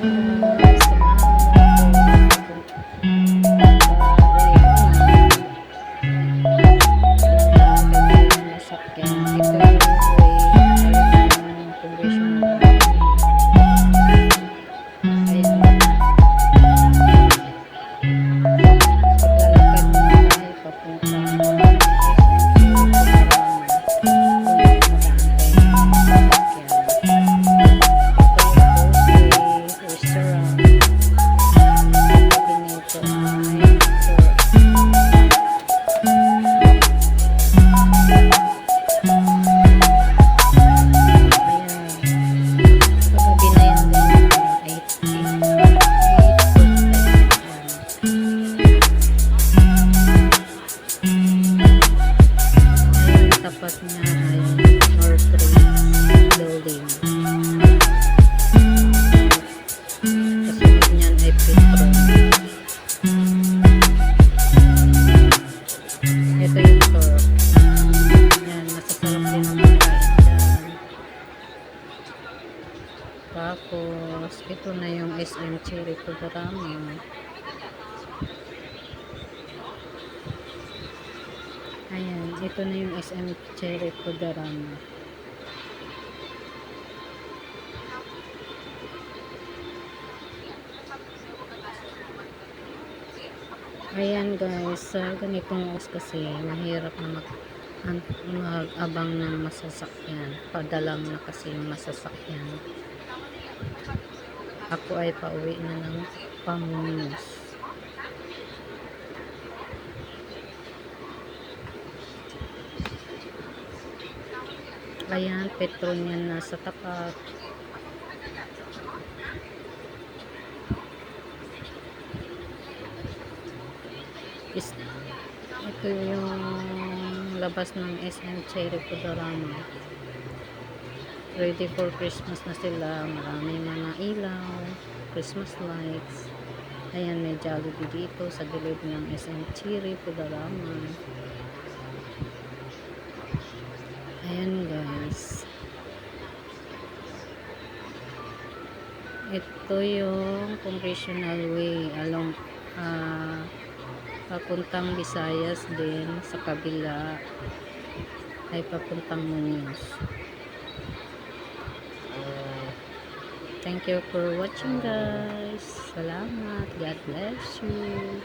guys. Samahan Tapos, ito na yung SM Cherry Programa. Ayan, ito na yung SM Cherry Programa. Ayan guys, sa ganitong oras kasi mahirap na mag an- mag-abang ng masasakyan. Padalang na kasi yung masasakyan. Ako ay pauwi na ng Pamunos. Ayan, petrol niyan nasa tapat. Is, ito yung labas ng SM Cherry Podorama. Ready for Christmas na sila. Marami mga ilaw, Christmas lights. Ayan, may Jollibee dito sa gilid ng SM Cherry Podorama. Ayan guys. Ito yung congressional way along ah papuntang Visayas din sa kabila ay papuntang Muñoz. Thank you for watching guys. Salamat. God bless you.